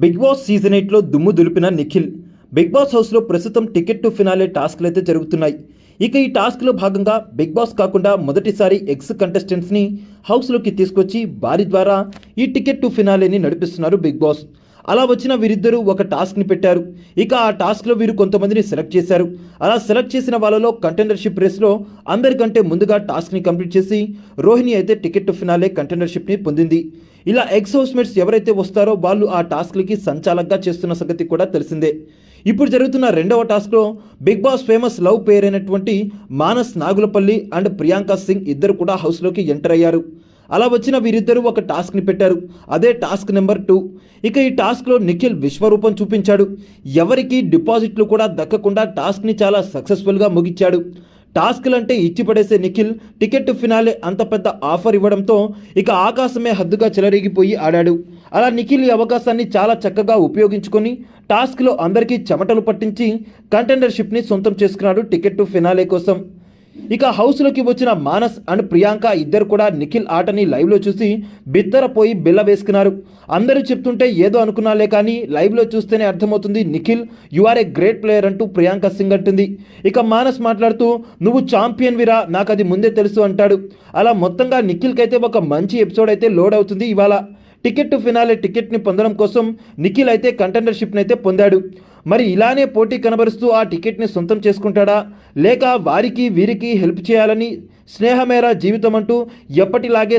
Big boss season ఎయిట్లో దుమ్ము దులిపిన Nikhil. Big boss హౌస్లో ప్రస్తుతం టికెట్ టు ఫినాలే టాస్క్లు అయితే జరుగుతున్నాయి. ఇక ఈ టాస్క్లో భాగంగా బిగ్ బాస్ కాకుండా మొదటిసారి ఎక్స్ కంటెస్టెంట్స్ని హౌస్లోకి తీసుకొచ్చి వారి ద్వారా ఈ టికెట్ టు ఫినాలేని నడిపిస్తున్నారు బిగ్ బాస్. అలా వచ్చిన వీరిద్దరూ ఒక టాస్క్ని పెట్టారు. ఇక ఆ టాస్క్లో వీరు కొంతమందిని సెలెక్ట్ చేశారు. అలా సెలెక్ట్ చేసిన వాళ్ళలో కంటెండర్షిప్ రేస్లో అందరికంటే ముందుగా టాస్క్ని కంప్లీట్ చేసి రోహిణి అయితే టికెట్ టు ఫినాలే కంటెండర్షిప్ని పొందింది. ఇలా ఎక్స్ హౌస్మేట్స్ ఎవరైతే వస్తారో వాళ్ళు ఆ టాస్క్లకి సంచాలకంగా చేస్తున్న సంగతి కూడా తెలిసిందే. ఇప్పుడు జరుగుతున్న రెండవ టాస్క్లో big boss famous love pair అయినటువంటి మానస్ నాగులపల్లి అండ్ ప్రియాంక సింగ్ ఇద్దరు కూడా హౌస్లోకి ఎంటర్ అయ్యారు. అలా వచ్చిన వీరిద్దరూ ఒక టాస్క్ని పెట్టారు. అదే టాస్క్ నెంబర్ టూ. ఇక ఈ టాస్క్లో నిఖిల్ విశ్వరూపం చూపించాడు. ఎవరికి డిపాజిట్లు కూడా దక్కకుండా టాస్క్ని చాలా సక్సెస్ఫుల్గా ముగించాడు. టాస్క్లు అంటే ఇచ్చి పడేసే నిఖిల్ టికెట్ ఫినాలే అంత పెద్ద ఆఫర్ ఇవ్వడంతో ఇక ఆకాశమే హద్దుగా చెలరేగిపోయి ఆడాడు. అలా నిఖిల్ ఈ అవకాశాన్ని చాలా చక్కగా ఉపయోగించుకొని టాస్క్లో అందరికీ చెమటలు పట్టించి కంటెండర్షిప్ని సొంతం చేసుకున్నాడు టికెట్ ఫినాలే కోసం. ఇక హౌస్లోకి వచ్చిన మానస్ అండ్ ప్రియాంక ఇద్దరు కూడా నిఖిల్ ఆటని లైవ్లో చూసి బిత్తరపోయి బిల్ల వేసుకున్నారు. అందరూ చెప్తుంటే ఏదో అనుకున్నాలే కానీ లైవ్లో చూస్తేనే అర్థమవుతుంది Nikhil you are a great player అంటూ ప్రియాంక సింగ్ అంటుంది. ఇక మానస్ మాట్లాడుతూ నువ్వు ఛాంపియన్ విరా నాకు అది ముందే తెలుసు అంటాడు. అలా మొత్తంగా నిఖిల్కి అయితే ఒక మంచి ఎపిసోడ్ అయితే లోడ్ అవుతుంది ఇవాళ. టికెట్ టు ఫినాలే టికెట్ని పొందడం కోసం నిఖిల్ అయితే కంటెండర్షిప్ని అయితే పొందాడు. మరి ఇలానే పోటీ కనబరుస్తూ ఆ టికెట్ని సొంతం చేసుకుంటాడా? లేక వారికి వీరికి హెల్ప్ చేయాలని స్నేహమేరా జీవితం అంటూ ఎప్పటిలాగే